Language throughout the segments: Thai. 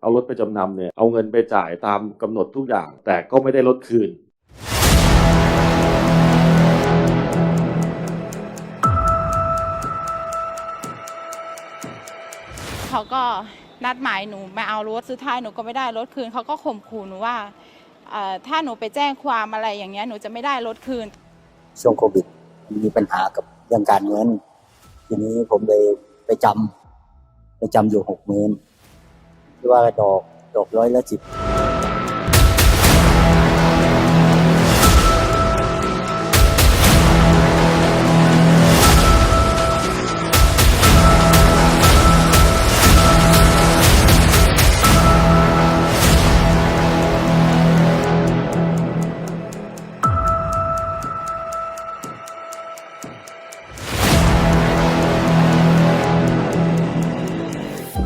เอารถไปจำนำเนี่ยเอาเงินไปจ่ายตามกำหนดทุกอย่าง แต่ก็ไม่ได้รถคืน เขาก็นัดหมายหนูมาเอารถสุดท้ายหนูก็ไม่ได้รถคืน เขาก็ข่มขู่หนูว่าเอ่อถ้าหนูไปแจ้งความอะไรอย่างเงี้ยหนูจะไม่ได้รถคืน ช่วงโควิดมีปัญหากับเรื่องการเงิน ทีนี้ผมเลยไปจำไปจำอยู่หกหมื่น ที่ว่าดอกดอกร้อยละสิบ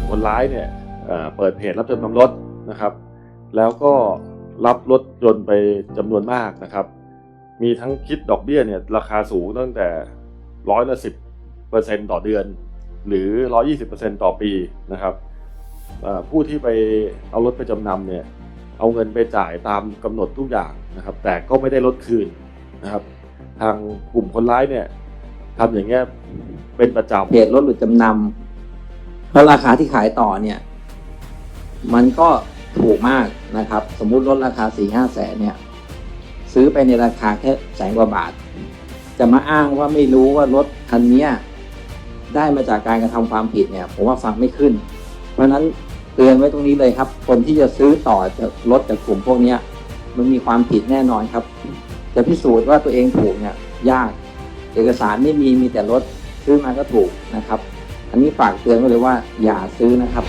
คนร้ายเนี่ย เปิดเพจรับจำนำรถนะครับ แล้วก็รับรถยนต์ไปจำนวนมากนะครับ มีทั้งคิดดอกเบี้ยเนี่ยราคาสูงตั้งแต่ร้อยละสิบเปอร์เซ็นต์ต่อเดือน หรือร้อยี่สิบเปอร์เซ็นต์ต่อปีนะครับผู้ที่ไปเอารถไปจำนำเนี่ยเอาเงินไปจ่ายตามกำหนดทุกอย่างนะครับ แต่ก็ไม่ได้รถคืนนะครับ ทางกลุ่มคนร้ายเนี่ยทำอย่างเงี้ยเป็นประจำเพจรถหลุดจำนำแล้วราคาที่ขายต่อเนี่ย มันก็ถูกมากนะครับ สมมุติรถราคาสี่ห้าแสนเนี่ย ซื้อไปในราคาแค่แสนกว่าบาท จะมาอ้างว่าไม่รู้ว่ารถคันนี้ได้มาจากการกระทำความผิดเนี่ย ผมว่าฟังไม่ขึ้น เพราะฉะนั้นเตือนไว้ตรงนี้เลยครับ คนที่จะซื้อต่อจากรถจากกลุ่มพวกเนี้มันมีความผิดแน่นอนครับ จะพิสูจน์ว่าตัวเองถูกเนี่ยยาก เอกสารไม่มีมีแต่รถซื้อมาก็ถูกนะครับ อันนี้ฝากเตือนไว้เลยว่าอย่าซื้อนะครับ